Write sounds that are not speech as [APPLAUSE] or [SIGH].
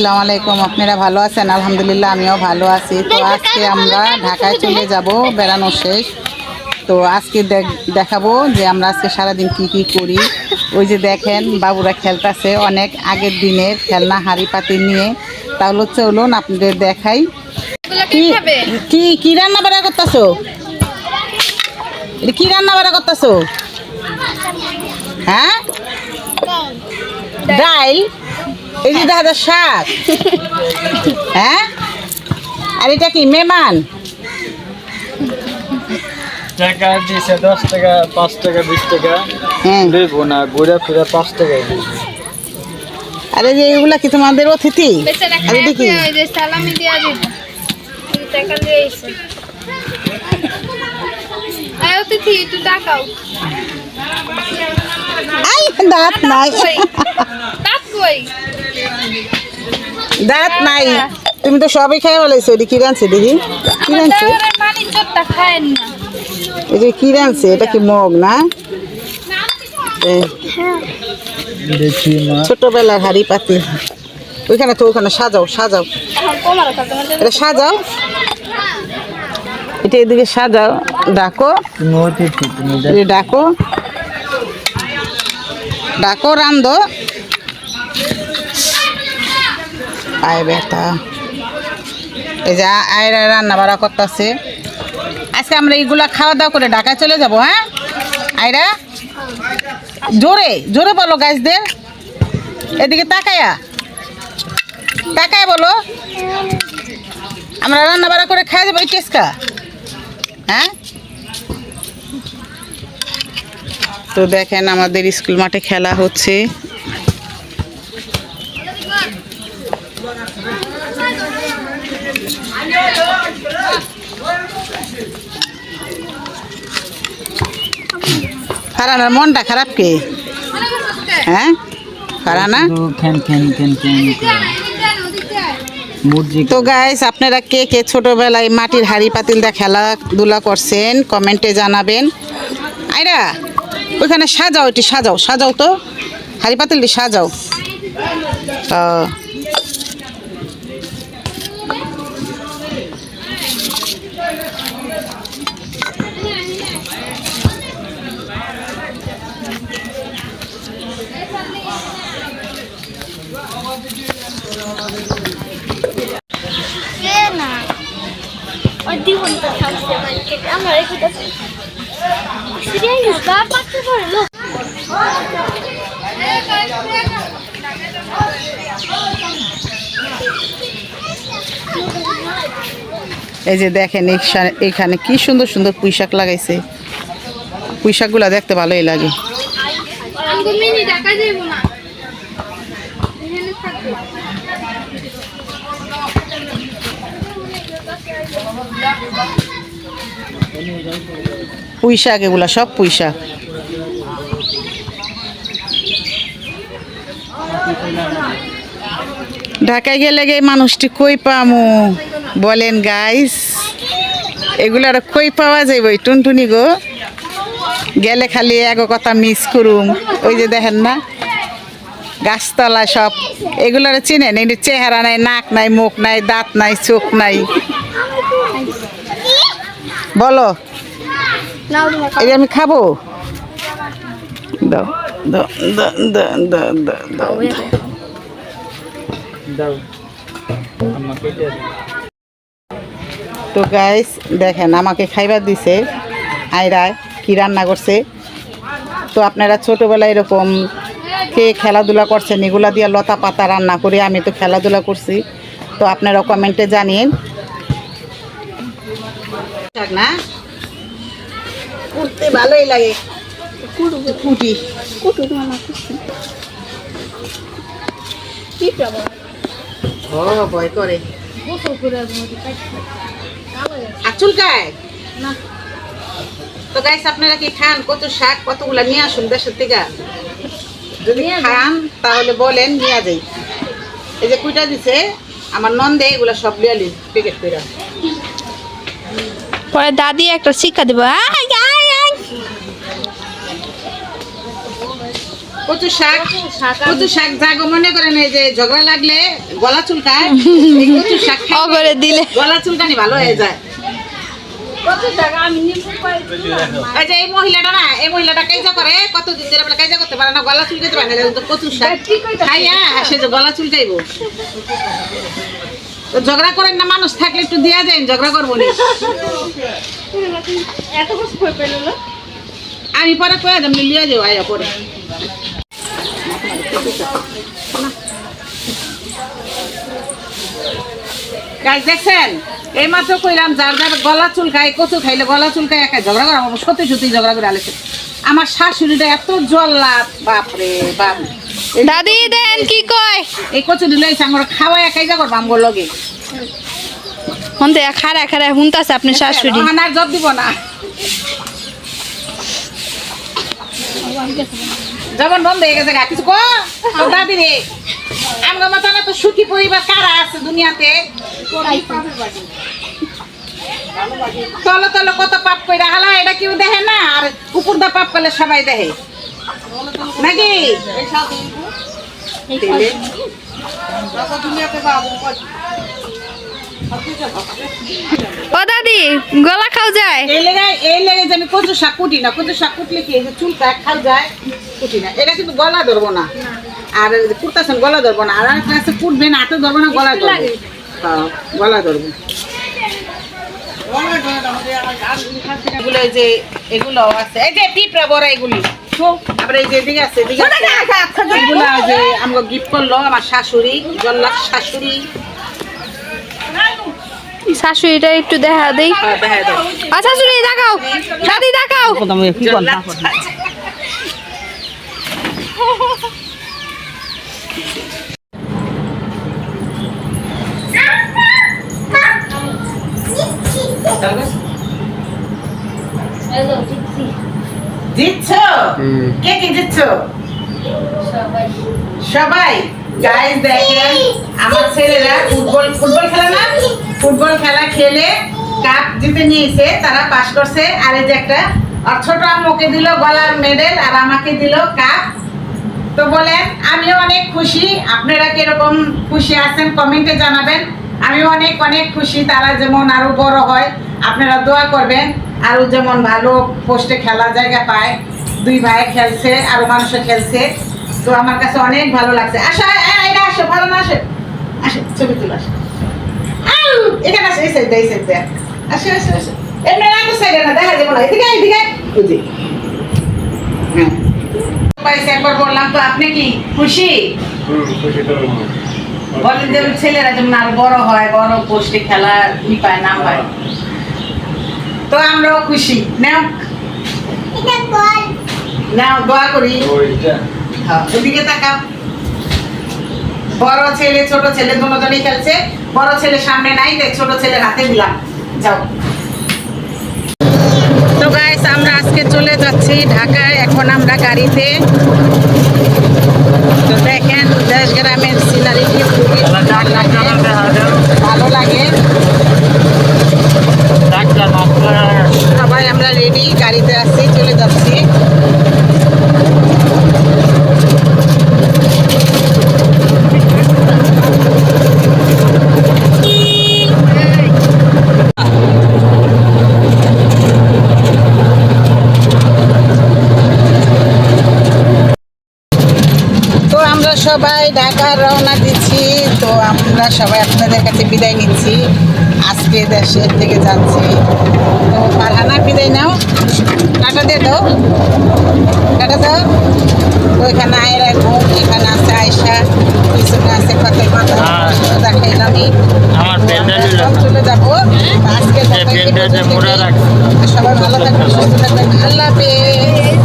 আসসালামু আলাইকুম আপনারা ভালো আছেন? আলহামদুলিল্লাহ আমিও ভালো আছি। তো আজকে আমরা ঢাকায় চলে যাব বেড়ানো শেষ। তো আজকে দেখ- দেখাবো যে আমরা আজকে সারাদিন কি কি করি। ওই যে দেখেন বাবুরা খেলতেছে অনেক আগের দিনের খেলনা হাড়ি পাতি নিয়ে। তাহলে চলুন আপনাদের দেখাই। কি কি রান্না বাড়া করতেছো? কি রান্না বাড়া করতেছো? হ্যাঁ? ডাইল এই যে যায় শাক হ্যাঁ? আর এটা কি মেমান টাকা দিছে দশ টাকা পাঁচ টাকা বিশ টাকা। হ্যাঁ দেবো না ঘুরে ফিরে পাঁচ দিবে আর যে এগুলা কি তোমাদের অতিথি? বেচারা আর এটা কি? খায় ওই যে সালামি দিয়া দিত টাকা দিয়ে অতিথি একটু টাকাও আই দাঁত নাই। দাঁত নাই। তুমি তো সবই খাই বলেছ এটি কি রানছে দেখি কি চোরটা এই যে কি রানছে এটা কি মগ না? ছোটবেলার হাড়ি পাতি। ওইখানে তো ওখানে সাজাও সাজাও। এটা সাজাও। এটা এদিকে সাজাও। ডাকো। ডাকো। ডাকো রান্ধো আয় বেটা। এই যে আয়রা রান্না বাড়া করতেছে। আজকে আমরা এইগুলা খাওয়া দাওয়া করে ঢাকায় চলে যাব হ্যাঁ? আয়রা? জোরে জোরে বলো গাছদের এদিকে তাকায়া। তাকায় বলো। আমরা রান্না বাড়া করে খাওয়া যাব, এই টেস্কা হ্যাঁ? তো দেখেন আমাদের স্কুল মাঠে খেলা হচ্ছে। ফারানার মনটা খারাপ কে? হ্যাঁ? ফারানা? তো গাইস আপনারা কে কে ছোটবেলায় মাটির হাড়ি পাতিলটা খেলাধুলা করছেন কমেন্টে জানাবেন। আইরা ওইখানে সাজাও এটি সাজাও সাজাও তো। হাড়ি পাতিলটি সাজাও। এই যে দেখেন এখানে কি সুন্দর সুন্দর পুঁই শাক লাগাইছে। পুঁই শাকগুলা দেখতে ভালোই লাগে আমাকে মিনি টাকা দেব না এখানে থাকবে পুঁই শাক এগুলা, সব পুঁই ঢাকায় গেলে গে মানুষটি কই পামু? বলেন গাইস এগুলার কই পাওয়া যাইব টুনটুনি গো? গেলে খালি এক কথা মিস করুম। ওই যে দেখেন না গাছতলা সব এগুলোর চিনেন এটি চেহারা নাই নাক নাই মুখ নাই দাঁত নাই চোখ নাই। বলো এই আমি খাব? তো গাইস দেখেন আমাকে খাইবার দিছে আয়রায় কি রান্না করছে? তো আপনারা ছোটোবেলায় এরকম কে খেলাধুলা করছেন এগুলা দিয়ে লতা পাতা রান্না করে আমি তো খেলাধুলা করছি। তো আপনারা কমেন্টে জানিয়েন না। ভালোই লাগে। কুটি ভয় করে। চুলকায়? না। তো গাইস আপনারা কি খান? কত শাক? কতগুলা? নিয়ে আসুন দেশের থেকে। যদি খান তাহলে বলেন নিয়ে যাই। এই যে কুইটা দিছে আমার নন্দে এগুলা সব লিয়ালি প্যাকেট করে পরে দাদি একটা শিক্ষা দেবো। আয় আয় আয় কচু শাক কচু শাক জাগো মনে করেন এই যে ঝগড়া লাগলে গলা চুলকায় [LAUGHS] এই কচু শাক অগরে দিলে। গলা চুলকানি ভালো হয়ে যায় কত টাকা আমি নিয়ে পাই এই যে এই মহিলাটা না এই মহিলাটা কাইজা করে কতদিন ধরে বলে কাইজা করতে পারে না গলা চুলকাইতে পারে না তো কচু শাক। খাইয়া সে যে গলা চুলকাইবো তো ঝগড়া করেন না মানুষ থাকলে একটু দিয়া যায় ঝগড়া করব না। এত কিছু আমি পরে কয়ে দেব লিয়া যাব আয়া পরে। গাছ দেখছেন? এই মাত্র কইলাম যার যার গলা চুলকায় কচু খাইলে গলা চুলকায় একা ঝগড়া করা সত্যি সত্যি ঝগড়া করে আলেছে। আমার শাশুড়িটা এত জল্লা বাপরে বাপ। দাদি দেন কি কয়? এই কচু দিলে আমার খাওয়া একাই যা করব আমার লগে। হন্তে খারা খারা হুনতাছে আপনি শাশুড়ি। আর জব দিব না। যেমন বন্ধ হয়ে গেছে গা কিছু কো? দাদি রে। আমার মতো না তো সুখী পরিবার কারা আছে দুনিয়াতে? তলে তলে কত পাপ কইরা হালা এটা কেউ দেখে না? আর উপর দা পাপ করলে সবাই দেখে। নাকি? ও দাদি গলা খাও যায়। এই লেগে এই লেগে যে আমি কচু শাক কুটি না কচু শাক কুটলে কি যে চুল কাট খাল যায়? কুটি না। এটা কিন্তু গলা ধরবো না। আর কুর্তাছেন গলা ধরবো না। আর একটা আছে কুটবে না হাতে ধরবো না গলা ধরবো। গলা ধরবো। যে এগুলো আছে এই যে পিঁপড়া বড় এগুলি। তারপরে যে এদিকে আছে এদিকে এগুলো যে আমাকে গিফট করল আমার শাশুড়ি জল্লাদ শাশুড়ি। শাশুড়িটা একটু দেখা দেই। হ্যাঁ, দেখা দাও আ শাশুড়ি দেখাও। দাদি দেখাও। জল্লাদ কে কে জিতছ সবাই। গাইস দেখেন আমার ছেলেরা ফুটবল ফুটবল খেলা না? ফুটবল খেলা খেলে কাপ জিতে নিয়েছে তারা পাস করছে। আর এই যে একটা আর ছোট আম্মুকে দিল গলার মেডেল আর আমাকে দিল কাপ। তো বলেন আমিও অনেক খুশি। আপনারা কীরকম খুশি আছেন কমেন্টে জানাবেন। আমি অনেক অনেক খুশি তারা যেমন আরও বড় হয়। আপনারা দোয়া করবেন আরও যেমন ভালো পোস্টে খেলার জায়গা পায়। দুই ভাই খেলছে আরও মানুষে খেলছে। তো আমার কাছে অনেক ভালো লাগছে। আসো এটা আসো ভালো না আসো? আসো ছবি তুলে আসো। এখানে আসো এই সাইড এই সাইড আসো আসো আসো। এমনি রাখো সাইডে না দেখা যাব না। এদিকে এদিকে বুঝি হ্যাঁ। একবার বললাম তো আপনি কি খুশি? বলেন যে ছেলেরা যেমন আরও বড় হয় বড় পোস্টে খেলা ই পায় নাম পায়। তো আমরাও খুশি। নাও। এটা নাও দোয়া করি। হ্যাঁ, ওদিকে তাকাও। বড় ছেলে ছোট ছেলে দুজনেই খেলছে। বড় ছেলে সামনে নাই তাই ছোট ছেলের হাতে দিলাম। যাও। তো গাইস আমরা আজকে চলে যাচ্ছি ঢাকায়। এখন আমরা গাড়িতে। Thank you. সবাই ঢাকার রওনা দিচ্ছি। তো আমরা সবাই আপনাদের কাছে বিদায় নিচ্ছি। আজকে দেশের থেকে যাচ্ছি। তো ফারহানা বিদায় নাও। টাটা দিয়ে দাও। টাটা দাও। তো এখানে আয়রা ঘুম এখানে আছে আয়সা পিছনে আছে কত দেখাইলামই আমরা নিলাম। সব চলে যাব। আজকে। সবাই ভালো থাকবেন সুস্থ থাকবেন। আল্লাহ হাফেজ।